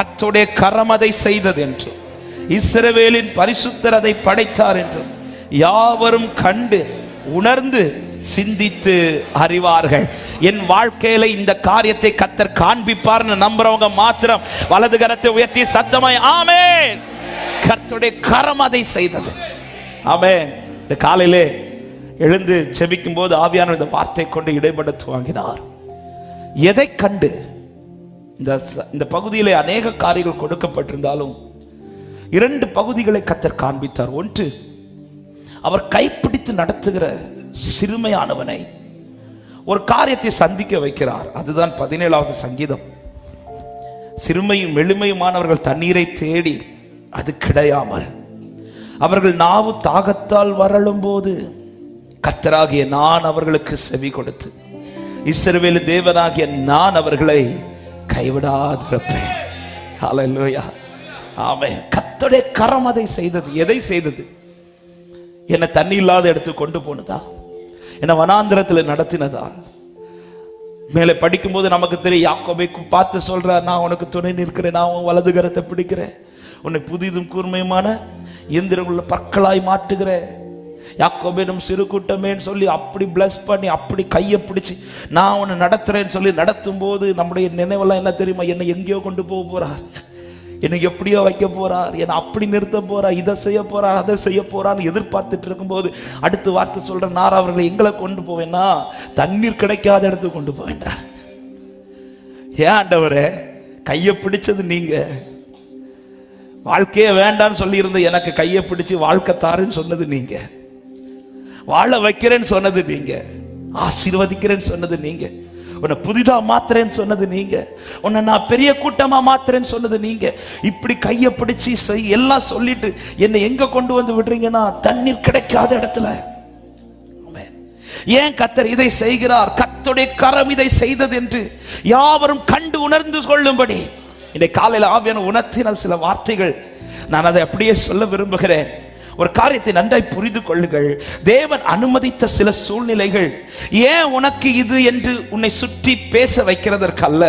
கத்துடைய கரம் அதை செய்தது என்று இஸ்ரவேலின் பரிசுத்தர் அதை படைத்தார் என்றும் யாவரும் கண்டு உணர்ந்து சிந்தித்து அறிவார்கள். என் வாழ்க்கையில இந்த காரியத்தை கத்தர் காண்பிப்பார்னு நம்புறவங்க மாத்திரம் வலது கரத்தை உயர்த்தி சத்தமாய் ஆமேன்! கர்த்தருடைய கரம் அதை செய்தது. ஆமேன்! இந்த காலையிலே எழுந்து செபிக்கும் போது ஆவியான இந்த வார்த்தை கொண்டு இடைபட துவங்கினார் எதை கண்டு? இந்த இந்த பகுதியிலே அநேக காரியங்கள் கொடுக்கப்பட்டிருந்தாலும் இரண்டு பகுதிகளை கத்தர் காண்பித்தார். ஒன்று அவர் கைப்பிடித்து நடத்துகிற சிறுமையானவனை ஒரு காரியத்தை சந்திக்க வைக்கிறார். அதுதான் பதினேழாவது சங்கீதம். சிறுமையும் எளிமையுமானவர்கள் தண்ணீரை தேடி அது கிடையாமல் அவர்கள் நாவு தாகத்தால் வரலும் போது கத்தராகிய நான் அவர்களுக்கு செவி கொடுத்து இஸ்ரவேலு தேவனாகிய நான் அவர்களை கைவிடாதிருப்பேன். ஹalleluya ஆமென். கர்த்தருடைய கரம் அதை செய்தது. எதை செய்தது? என்னை தண்ணி இல்லாத இடத்துக்கு கொண்டு போனதா? என்னை வனாந்திரத்தில் நடத்தினதா? மேலே படிக்கும்போது நமக்கு தெரியும் யாக்கோபை பார்த்து சொல்றார் நான் உனக்கு துணை நிற்கிறேன் நான் உன் வலது கரத்தை பிடிக்கிறேன். உன்னை புதிதும் கூர்மையுமான இயந்திரங்களுள்ள பற்களாய் மாட்டுகிறேன் யாக்கோபேனும் சிறு கூட்டமேன்னு சொல்லி அப்படி பிளஸ் பண்ணி அப்படி கையை பிடிச்சி நான் உன்னை நடத்துறேன்னு சொல்லி நடத்தும் போது நம்முடைய நினைவெல்லாம் என்ன தெரியுமா? என்னை எங்கேயோ கொண்டு போக போறார். என்னை எப்படியோ வைக்க போறார். என்னை அப்படி நிறுத்த போறார். இதை செய்ய போறார் அதை செய்ய போறான்னு எதிர்பார்த்துட்டு இருக்கும்போது அடுத்து வார்த்தை சொல்ற நான் அவர்களை எங்களை கொண்டு போவேன்னா தண்ணீர் கிடைக்காத இடத்துக்கு கொண்டு போவேன்றார் ஏன் ஆண்டவரே? கையை பிடிச்சது நீங்க. வாழ்க்கையே வேண்டான்னு சொல்லியிருந்த எனக்கு கையை பிடிச்சி வாழ்க்கை தாருன்னு சொன்னது நீங்கள் வாழ வைக்கிறேன்னு சொன்னது நீங்க. ஆசீர்வதிக்கிறேன்னு சொன்னது நீங்க. உன்னை புதிதா மாத்துறேன்னு சொன்னது நீங்க. உன்னை நான் பெரிய கூட்டமா மாத்துறேன்னு சொன்னது நீங்க. இப்படி கையை பிடிச்சி செய் எல்லாம் சொல்லிட்டு என்னை எங்க கொண்டு வந்து விடுறீங்கன்னா தண்ணீர் கிடைக்காத இடத்துல. ஏன் கத்தர் இதை செய்கிறார்? கர்த்தருடைய கரம் இதை செய்தது என்று யாவரும் கண்டு உணர்ந்து கொள்ளும்படி. இன்னைக்கு காலையில் ஆவியான உணர்த்தின சில வார்த்தைகள். நான் அதை அப்படியே சொல்ல விரும்புகிறேன். ஒரு காரியத்தை நன்றாய் புரிந்து கொள்ளுங்கள். தேவன் அனுமதித்த சில சூழ்நிலைகள் ஏன் உனக்கு இது என்று உன்னை சுற்றி பேச வைக்கிறதற்கல்ல?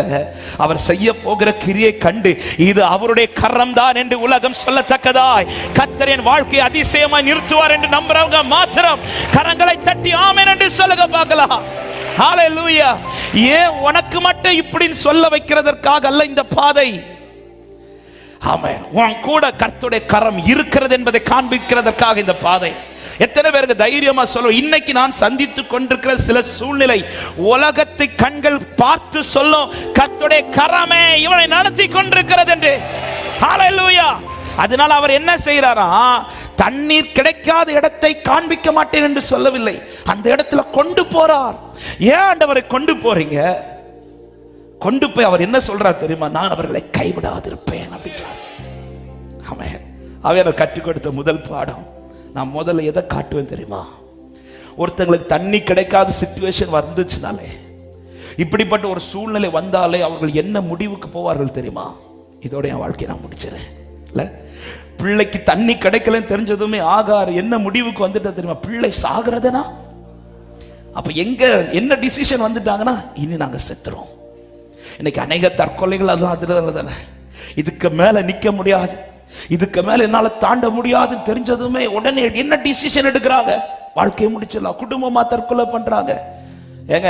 அவர் செய்ய போகிற கிரியை கண்டு இது அவருடைய கரம் தான் என்று உலகம் சொல்லத்தக்கதாய். கத்தரின் வாழ்க்கையை அதிசயமாய் நிறுத்துவார் என்று நம்புறவங்க மாத்திரம் கரங்களை தட்டி ஆமென் என்று சொல்லுங்க பார்க்கலாம். ஏன் உனக்கு மட்டும் இப்படின்னு சொல்ல வைக்கிறதற்காக அல்ல இந்த பாதை? ஆமென். உன் கூட கர்த்துடைய கரம் இருக்கிறது என்பதை காண்பிக்கிறதற்காக இந்த பாதை. எத்தனை பேருக்கு தைரியமா சொல்லும் இன்னைக்கு நான் சந்தித்து கொண்டிருக்கிற சில சூழ்நிலை உலகத்தை கண்கள் பார்த்து சொல்லும் கத்துடைய கரமே இவனை நடத்தி கொண்டிருக்கிறது என்று. அதனால அவர் என்ன செய்யறாரா தண்ணீர் கிடைக்காத இடத்தை காண்பிக்க மாட்டேன் என்று சொல்லவில்லை. அந்த இடத்துல கொண்டு போறார். ஏன் ஆண்டவரை கொண்டு போறீங்க? கொண்டு போய் அவர் என்ன சொல்றார் தெரியுமா? நான் அவர்களை கைவிடாதிருப்பேன் அப்படின்றார் ஆமென். அவர் கற்றுக் கொடுத்த முதல் பாடம். நான் முதல்ல எதை காட்டுவேன் தெரியுமா? ஒருத்தங்களுக்கு தண்ணி கிடைக்காத சுச்சுவேஷன் வந்துச்சுனாலே இப்படிப்பட்ட ஒரு சூழ்நிலை வந்தாலே அவர்கள் என்ன முடிவுக்கு போவார்கள் தெரியுமா? இதோட என் வாழ்க்கையை நான் முடிச்சிடறேன். இல்லை? பிள்ளைக்கு தண்ணி கிடைக்கலன்னு தெரிஞ்சதுமே ஆகார் என்ன முடிவுக்கு வந்துட்டா தெரியுமா? பிள்ளை சாகிறதுனா? அப்ப எங்க என்ன டிசிஷன் வந்துட்டாங்கன்னா இனி நாங்க செத்துறோம் இன்னைக்கு அநேக தற்கொலைகள் அதுவும் அதில் தானே இதுக்கு மேலே நிற்க முடியாது. இதுக்கு மேலே என்னால் தாண்ட முடியாதுன்னு தெரிஞ்சதுமே உடனே என்ன டிசிஷன் எடுக்கிறாங்க? வாழ்க்கையை முடிச்சிடலாம். குடும்பமாக தற்கொலை பண்ணுறாங்க ஏங்க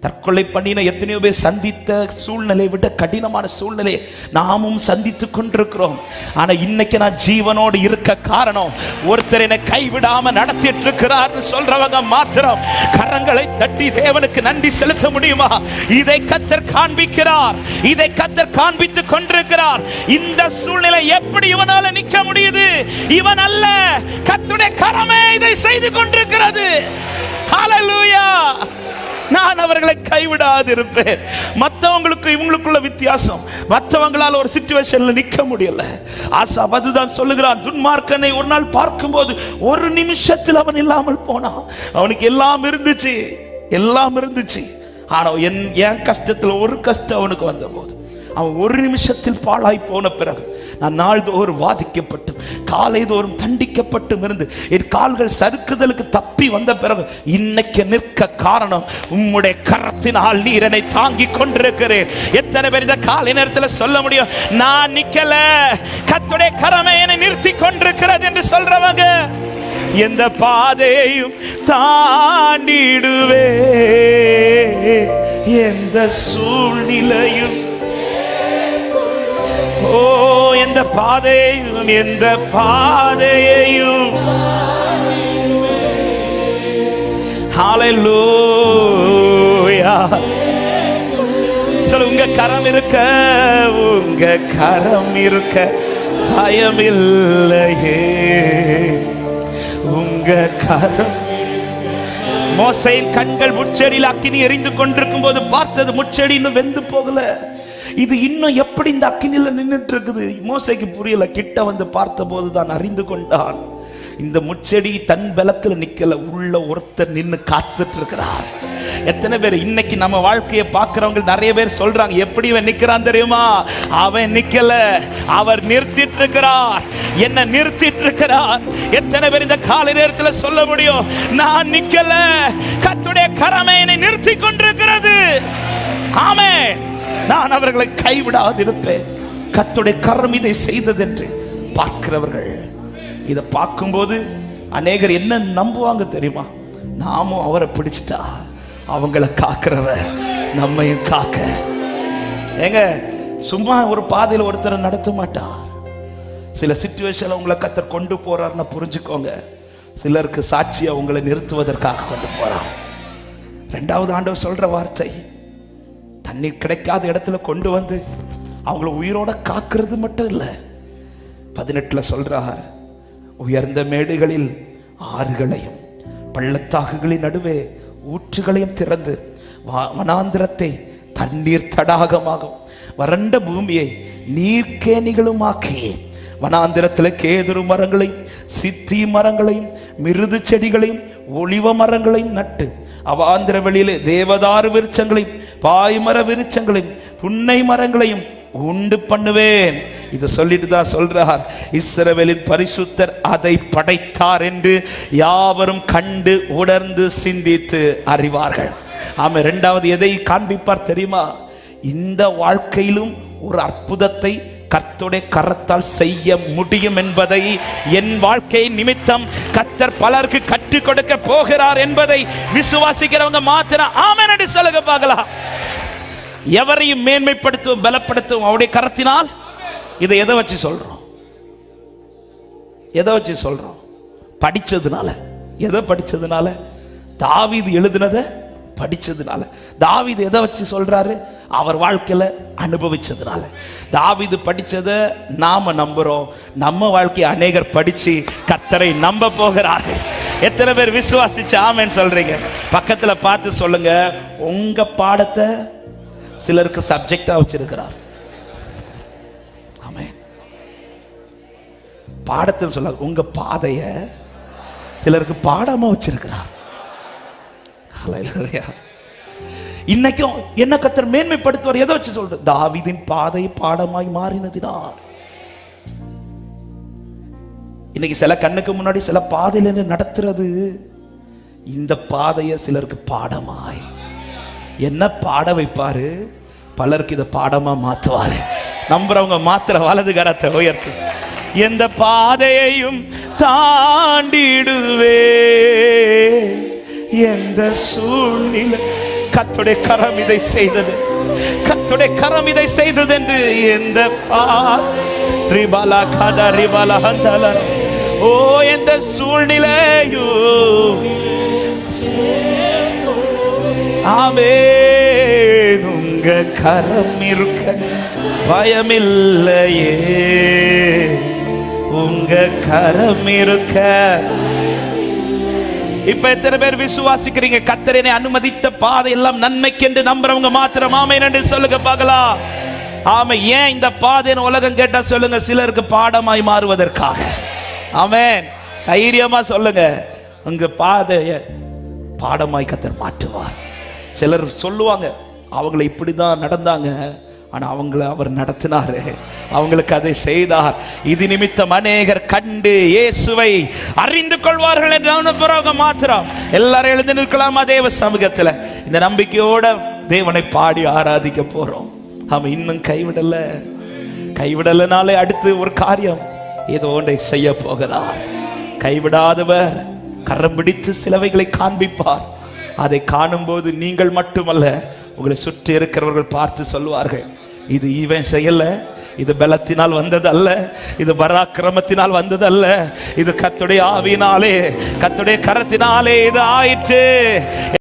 தற்கொலை பண்ணின எத்தனையோ பேர் சந்தித்த சூழ்நிலை விட கடினமான சூழ்நிலையை நாமும் சந்தித்து கொண்டிருக்கிறோம். ஆனா இன்னைக்கு நான் ஜீவனோடு இருக்க காரணம் ஒருத்தர் என்னை கைவிடாம நடத்திட்டு இருக்கிறார்னு சொல்றவங்க மாத்திரம். கரங்களை தட்டி தேவனுக்கு நன்றி செலுத்த முடியுமா? இதை கத்தர் காண்பிக்கிறார். இதை கத்தர் காண்பித்துக் கொண்டிருக்கிறார். இந்த சூழ்நிலை எப்படி இவனால நிக்க முடியுது? இவன் அல்ல. கத்துடைய கரமே இதை செய்து கொண்டிருக்கிறது. Hallelujah! நான் அவர்களை கைவிடாது இருப்பேன் மற்றவங்களுக்கு இவங்களுக்குள்ள வித்தியாசம். மற்றவங்களால ஒரு சுச்சுவேஷன்ல நிற்க முடியல. ஆசா அதுதான் சொல்லுகிறான். துன்மார்க்கனை ஒரு நாள் பார்க்கும்போது ஒரு நிமிஷத்தில் அவன் இல்லாமல் போனான். அவனுக்கு எல்லாம் இருந்துச்சு. எல்லாம் இருந்துச்சு. ஆனால் என் என் கஷ்டத்தில் ஒரு கஷ்டம் அவனுக்கு வந்த போது. அவன் ஒரு நிமிஷத்தில் பாழாய் போன பிறகு நான் நாள்தோறும் வாதிக்கப்பட்டும் காலைதோறும் தண்டிக்கப்பட்டும் இருந்து என் கால்கள் சறுக்குதலுக்கு தப்பி வந்த பிறகு இன்னைக்கு நிற்க காரணம் உம்முடைய கரத்தினால் நீர் என்னை தாங்கி கொண்டிருக்கிறேன். எத்தனை பேர் இந்த காலை நேரத்தில் சொல்ல முடியும்? நான் நிக்கல. கத்துடைய கரமை என்னை நிறுத்தி கொண்டிருக்கிறது என்று சொல்றவங்க எந்த பாதையும் தாண்டிடுவே. எந்த சூழ்நிலையும் ஓ எந்த பாதையும் எந்த பாதையையும். ஹalleluya உங்க கரம் இருக்க உங்க கரம் இருக்க பயமில்லையே. உங்க கரம். மோசையின் கண்கள் முச்செடியில் அக்கினி எரிந்து கொண்டிருக்கும் போது பார்த்தது முச்செடி இன்னும் வெந்து போகல. இது இன்னும் எப்படி இந்த அக்கினில நின்றுட்டு இருக்குது மோசைக்கு புரியல. கிட்ட வந்து பார்த்த போது தான் அறிந்து கொண்டான். இந்த முச்செடி தன் பலத்தில் நிக்கல. உள்ள ஒருத்தர் நின்று காத்துட்டு இருக்கிறார் எத்தனை பேர் இன்னைக்கு நம்ம வாழ்க்கையை பார்க்கறவங்க நிறைய பேர் சொல்றாங்க எப்படி இவன் நிக்கிறான் தெரியுமா? அவன் நிக்கல. அவர் நிறுத்திட்டு இருக்கிறார் என்ன நிறுத்திட்டு இருக்கிறார் எத்தனை பேர் இந்த காலை நேரத்துல சொல்ல முடியும்? நான் நிக்கல. கத்துடைய கரமை என்னை நிறுத்தி கொண்டிருக்கிறது. ஆமே நான் அவர்களை கைவிடாதிருப்பேன். கத்துடைய கரம் இதை செய்ததென்று பார்க்கிறவர்கள். இதை பார்க்கும்போது அநேகர் என்ன நம்புவாங்க தெரியுமா? நாமும் அவரை பிடிச்சிட்டா அவங்கள காக்கிறவர் நம்மையும் காக்க. ஏங்க சும்மா ஒரு பாதையில் ஒருத்தரை நடத்த மாட்டார் சில சுச்சுவேஷன்ல உங்களை கத்தர் கொண்டு போறாருன்னு புரிஞ்சுக்கோங்க. சிலருக்கு சாட்சியை உங்களை நிறுத்துவதற்காக கொண்டு போறார். ரெண்டாவது ஆண்டவர் சொல்ற வார்த்தை தண்ணீர் கிடைக்காத இடத்துல கொண்டு வந்து அவங்கள உயிரோட காக்கிறது மட்டும் இல்லை. பதினெட்டுல சொல்கிறார் உயர்ந்த மேடுகளில் ஆறுகளையும் பள்ளத்தாக்குகளின் நடுவே ஊற்றுகளையும் திறந்து வனாந்திரத்தை தண்ணீர் தடாகமாகும். வறண்ட பூமியை நீர்க்கேணிகளுமாக்கி வனாந்திரத்தில் கேதுரு மரங்களையும் சித்தி மரங்களையும் மிருது செடிகளையும் ஒளிவ மரங்களையும் நட்டு அவாந்திர வெளியிலே தேவதாரு விருட்சங்களையும் பாய்மர விருச்சங்களையும் புன்னை மரங்களையும் உண்டு பண்ணுவேன். இது சொல்லிட்டு தான் சொல்றார். இஸ்ரவேலின் பரிசுத்தர் அதை படைத்தார் என்று யாவரும் கண்டு உணர்ந்து சிந்தித்து அறிவார்கள். ஆமாம் ரெண்டாவது எதை காண்பிப்பார் தெரியுமா? இந்த வாழ்க்கையிலும் ஒரு அற்புதத்தை கர்த்தருடைய கரத்தால் செய்ய முடியும் என்பதை என் வாழ்க்கை நிமித்தம் கத்தர் பலருக்கு கற்றுக் கொடுக்க போகிறார் என்பதை விசுவாசிக்கிறவங்க மாத்திரம் ஆமென் என்று சொல்லுங்க பார்க்கலாம். எவரையும் மேன்மைப்படுத்தும் பலப்படுத்தும் அவருடைய கரத்தினால்? இதை எதை வச்சு சொல்றோம்? எதை வச்சு சொல்றோம்? படிச்சதுனால. எதை படிச்சதுனால? தாவிது எழுதினதை படிச்சதுனால. தாவீது எதை வச்சு சொல்றாரு? அவர் வாழ்க்கையில் அனுபவிச்சதுனால. தாவீது படிச்சதை நாம நம்புறோம். நம்ம வாழ்க்கையை அநேகர் படிச்சு கத்தரை நம்ப போகிறார்கள். எத்தனை பேர் விசுவாசிச்சு ஆமேன்னு சொல்றீங்க? பக்கத்தில் பார்த்து சொல்லுங்க. உங்க பாடத்தை சிலருக்கு சப்ஜெக்டா வச்சிருக்கிறார். பாடத்தில் சொல்ல உங்க பாதைய சிலருக்கு பாடமா வச்சிருக்கிறார். இன்னைக்கும் என்ன கத்தர் மேன்மைப்படுத்துவார் எதை வச்சு சொல்ற? தாவிதின் பாதை பாடமாய் மாறினதினால். இன்னைக்கு சில கண்ணுக்கு முன்னாடி சில பாதையில நடத்துறது இந்த பாதையை சிலருக்கு பாடமாய் என்ன பாட வைப்பாரு? பலருக்கு இதை பாடமா மாத்துவாரு. நம்புறவங்க மாத்திர வலது கரத்தை உயர்த்து. எந்த பாதையையும் தாண்டிடுவே. எந்த சூழ்நிலை கத்துடைய கரம் இதை செய்தது. கத்துடைய கரம் இதை செய்தது என்று எந்த பா ரிபாலா கதா ரிபாலா ஹந்தலா. ஓ எந்த சூழ்நிலையோ. ஆமே உங்க கரம் இருக்க பயமில்லையே. உங்க கரம் இருக்க. இப்ப எத்தனை பேர் விசுவாசிக்கிறீங்க? கத்தரனை அனுமதித்த பாதை எல்லாம் நன்மைக்கு என்று நம்புறவங்க மாத்திரம் ஆமை என்று சொல்லுங்க பார்க்கலாம். ஆமா ஏன் இந்த பாதைன்னு உலகம் கேட்டா சொல்லுங்க சிலருக்கு பாடமாய் மாறுவதற்காக. ஆமேன். தைரியமா சொல்லுங்க. உங்க பாதைய பாடமாய் கத்தர் மாற்றுவார். சிலர் சொல்லுவாங்க அவங்கள இப்படிதான் நடந்தாங்க. ஆனால் அவங்கள அவர் நடத்தினாரு. அவங்களுக்கு அதை செய்தார். இது நிமித்தம் அநேகர் கண்டு இயேசுவை அறிந்து கொள்வார்கள் என்று பிறகு மாத்திரம். எல்லாரும் எழுந்து நிற்கலாமா தேவ சமூகத்தில். இந்த நம்பிக்கையோட தேவனை பாடி ஆராதிக்க போறோம். அவன் இன்னும் கைவிடலை. கைவிடலைனாலே அடுத்து ஒரு காரியம். ஏதோ ஒன்றை செய்ய போகிறார். கைவிடாதவர் கரம் பிடித்து சிலவைகளை காண்பிப்பார். அதை காணும்போது நீங்கள் மட்டுமல்ல உங்களை சுற்றி இருக்கிறவர்கள் பார்த்து சொல்லுவார்கள் இது இவன் செய்யலை இது பலத்தினால் வந்தது அல்ல இது பராக்கிரமத்தினால் வந்தது அல்ல இது கத்துடைய ஆவினாலே கத்துடைய கரத்தினாலே இது ஆயிற்று.